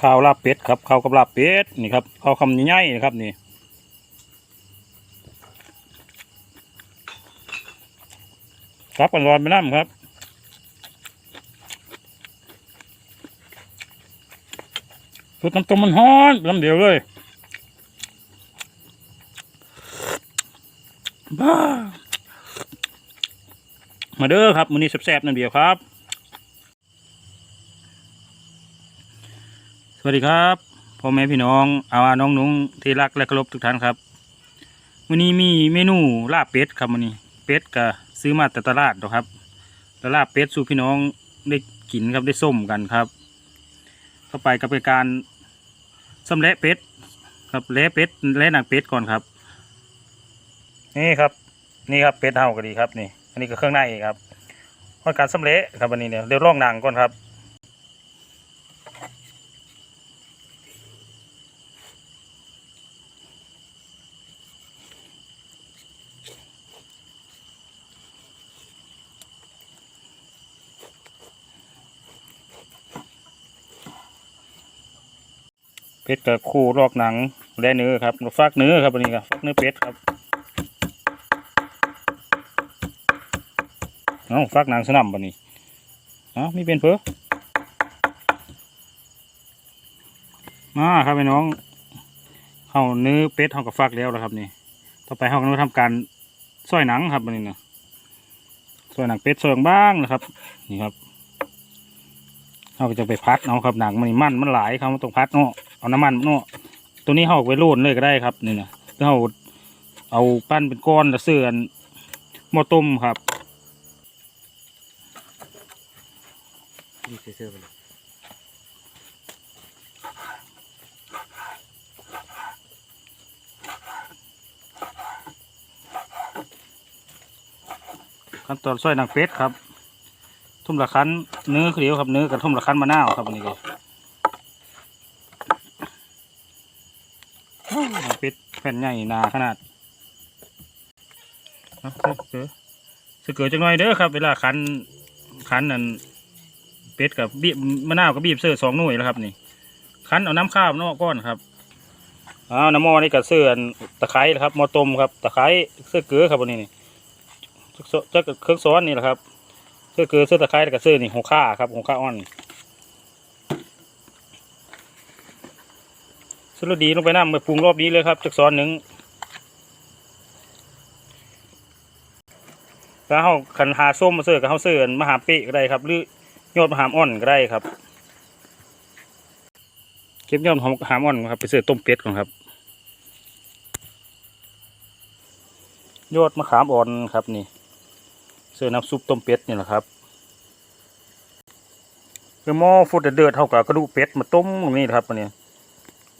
ข้าวลาบเป็ดครับข้าวกับลาบเป็ดนี่ครับข้าวคำใหญ่ๆนะครับนี่ครับกันร้อนไปน้ำครับคือน้ำต้มมันฮ้อนน้ำเดียวเลยบ้ามาเด้อครับมื้อนี้แซ่บๆน้ำเดียวครับ สวัสดีครับพ่อแม่พี่น้องอาวาน้องนุ้งที่รักและเคารพทุกท่านครับวันนี้มีเมนูลาบเป็ดครับวันนี้เป็ดก็ซื้อมาแต่ตลาดนะครับแตลาบเป็ดสู่พี่น้องได้กินครับได้ส้มกันครับ เข้าไปกับการสำเละเป็ดครับเละเป็ดเละหนังเป็ดก่อนครับ นี่ครับ นี่ครับเป็ดเท่าก็ดีครับนี่ อันนี้ก็เครื่องในครับเพราะการสำเละครับวันนี้เนี่ยเดี๋ยวล่องหนังก่อนครับ เป็ดกับคู่ลอกหนังและเนื้อครับฟักเนื้อครับอันนี้ครับฟักเนื้อเป็ดครับเอาฟักหนังสนั่มบันนี้เอามีเป็นเพอมาครับพี่น้องเข้าเนื้อเป็ดเข้ากับฟักแล้วแล้วครับนี่ต่อไปเข้ากันมาทำการซอยหนังครับบันนี้นะซอยหนังเป็ดซอยบ้างนะครับนี่ครับเราจะไปพัดเอาครับหนังมันมันมันหลายครับมันต้องพัดเนาะ เอาน้ำมันเนาะตัวนี้เขาเอาไว้โรนเลยก็ได้ครับนี่นะแล้วเขาเอาปั้นเป็นก้อนแล้วเสื่อนหม้อต้มครับนี่เสื้อไปเลยขั้นตอนซอยนางเป็ดครับ ทุ่มละคันเนื้อเขียวครับเนื้อกับทุ่มละคันมะนาวครับอันนี้ก็โอ้นางเป็ด แผ่นใหญ่หนาขนาดเอาเสือเสือเสือเกิดจังหน่อยเด้อครับ เวลาคันคันนั่นเป็ดกับบีบมะนาวกับบีบเสื้อสองหน่วยแล้วครับ นี่คันเอาน้ำข้าวนอกก้อนครับเอาน้ำมอนี่กับเสืออันตะไคร้ครับมอต้มครับตะไคร้เสื้อเกลือครับวันนี้นี่เจ้าเครื่องซ้อนนี่แหละครับ เสื้อเกลือเสื้อตะไคร้กับเสื้อนี่หัวข้าครับหัวข้าอ่อน สลดดีลงไปน้ำไปปรุงรอบนี้เลยครับจักซ้อนหนึ่งแล้วเขาขันหาส้มมาเสื้อกับเขาเสื้อมหาเปะก็ได้ครับ หรือยอดมหามอ่อนก็ได้ครับ เก็บยอดมหามอ่อนครับ ไปเสื้อต้มเป็ดก่อนครับ ยอดมะขามอ่อนครับนี่ เสื้อน้ำซุปต้มเป็ดนี่แหละครับคือหม้อฟุดเดือดเท่ากับกระดูกเป็ดมาต้มตรงนี้นะครับมันนี้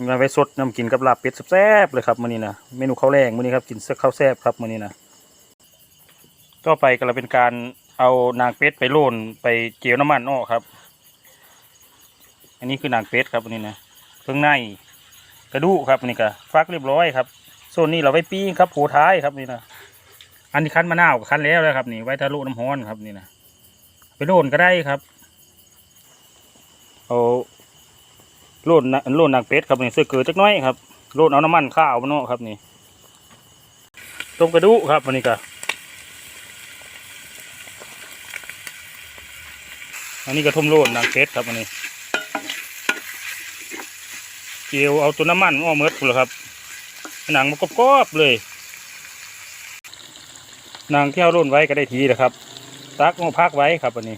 มาไว้สดน้ำกินกับลาบเป็ดแซ่บเลยครับมันนี้นะเมนูข้าวแรงมันนี้ครับกินเสื้อข้าวแซ่บครับมันนี้นะก็ไปก็เลยเป็นการเอานางเป็ดไปโรนไปเจียวน้ำมันออกครับ อันนี้คือนางเป็ดครับอันนี้นะเครื่องในกระดูกครับอันนี่ก็ฟักเรียบร้อยครับโซนนี้เราไว้ปิ้งครับโผท้ายครับนี่นะอันนี้คั้นมะนาวก็คั้นแล้วนะครับนี่ไว้ทะลุน้ำร้อนครับนี่นะไปโรนก็ได้ครับเอา โรนนะโรนนางเป็ดครับนี่เสื้อเกลือจักน้อยครับโรนเอาน้ำมันข้าวมาเนาะครับนี่ต้มกระดูกครับอันนี้ก็อันนี้ก็ทุ่มโรนนางเป็ดครับอันนี้เจียวเอาตัวน้ำมันอ้อมเมดเลยครับหนังมันกรอบๆเลยนางที่เอารุ่นไว้ก็ได้ทีนะครับ ตักมาพักไว้ครับวันนี้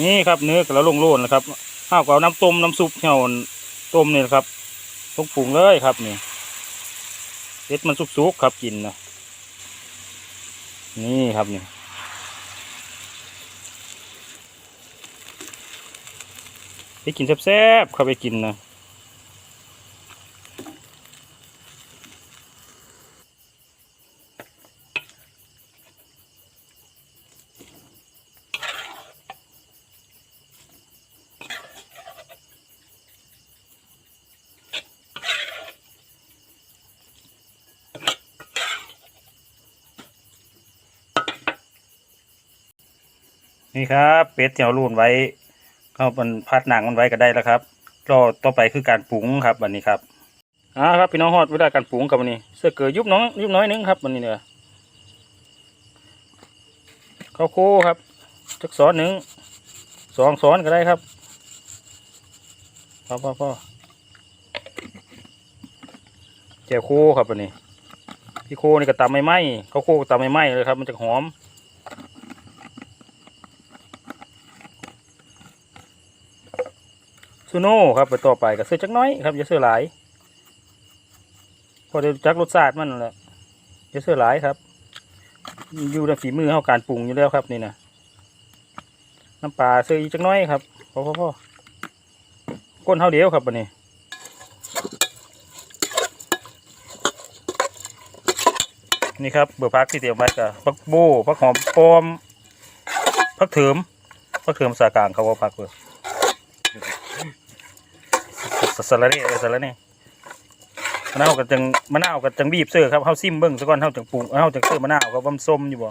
นี่ครับเนื้อกระลงโลนนะครับข้าวกับน้ำต้มน้ำซุปเหี่ยวต้มนี่ยครับต้องปรุงเลยครับนี่เอ็ดมันสุกๆครับกินนะนี่ครับนี่ไปกินแซ่บๆเข้าไปกินนะ นี่ครับเป็ดที่เราลูนไว้เข้ามันพัดหนังมันไว้ก็ได้แล้วครับรอต่อไปคือการปรุงครับวันนี้ครับอ่าครับพี่น้องฮอดเวลาการปรุงกับวันนี้เสื้อเกลือยุบน้องยุบน้อยนึงครับวันนี้เนี่ยข้าวโค้ครับจักซ้อนหนึ่งสองซ้อนก็ได้ครับพ่อพ่อพ่อแจ่วโค้ครับวันนี้พี่โค้นี่ก็ตำไม่ไหมข้าวโคก็ตำไม่ไหมเลยครับ มันจะหอม ซูโน่ครับไปต่อไปก็ซื้อจักน้อยครับอย่าซื้อหลายพอได้จักรสชาติมันแหละอย่าซื้อหลายครับ อยู่ในฝีมือเขาการปรุงอยู่แล้วครับนี่นะน้ำปลาซื้ออีกจักน้อยครับพอพอพอก้นเท่าเดียวครับวันนี้นี่ครับเบอร์พักที่เตรียมไว้กับพักโบพักหอมปอมพักเถิมพักเถิมสากลางเขาว่าพักเลย สสละนี่สละนี่มะนาวกับจังมะนาวกับจังบีบเสื้อครับเฮาซิมเบิ่งซะก่อนเฮาจังปรุงเฮาจังเสื้อมะนาวครับว่ามันส้มอยู่บ่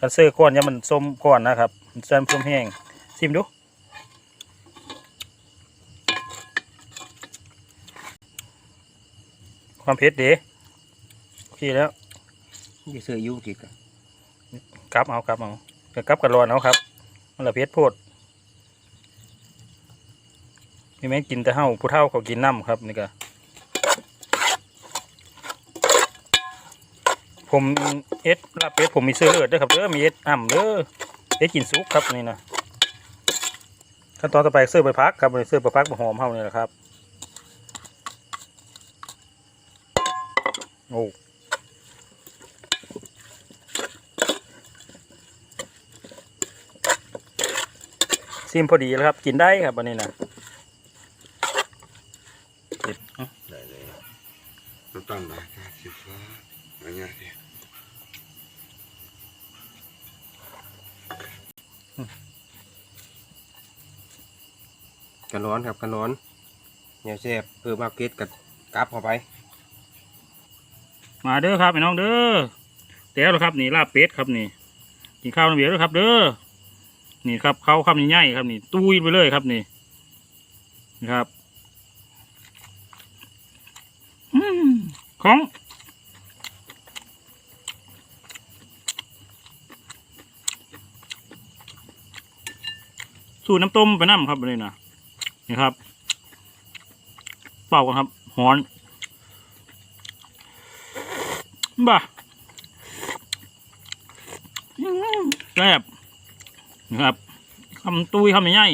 กันเสื้อก่อนเนี่ยมันส้มก่อนนะครับมันจะส้มแห้งซิมดูความเผ็ดดีโอเคแล้วจะซื้อยุ่งกิกะกลับเอากลับเอาก็กลับกันร้อนเอาครับมันละเผ็ดโพด มีแม่กินแต่เฮาผู้เฒ่าเขากินน้ำครับนี่ก็ผมเอสลาบเป็ดผมมีเสื้อเลือดด้วยครับเด้อมีเอสอ่ำเด้อเอสกินซุปครับนี่นะขั้นตอนต่อไปเสื้อไปพักครับเสื้อไปพักบะหอมเฮานี่แหละครับโอ้ซิมพอดีแล้วครับ กินได้ครับวันนี้นะเด็ดเอ้า ได้เลย น้ำตาลหน่อยครับสีฟ้าอะไรเงี้ยดิกันร้อนครับกันร้อนเนี่ยแซ่บเพิ่มมากเพชรกับกลับเข้าไป มาเด้อครับพี่น้องเด้อแต่แล้วครับนี่ลาบเป็ดครับนี่กินข้าวน้ำเบียร์ด้วยครับ เด้อนี่ครับข้าวคำใหญ่ๆครับนี่ ตุ้ยไปเลยครับนี่นี่ครับอืม ของสูตรน้ำต้มไปน้ำครับอันนี้นะนี่ครับ เป่ากันครับหอนบ่าแซ่บนะครับคำตุยคำใหญ่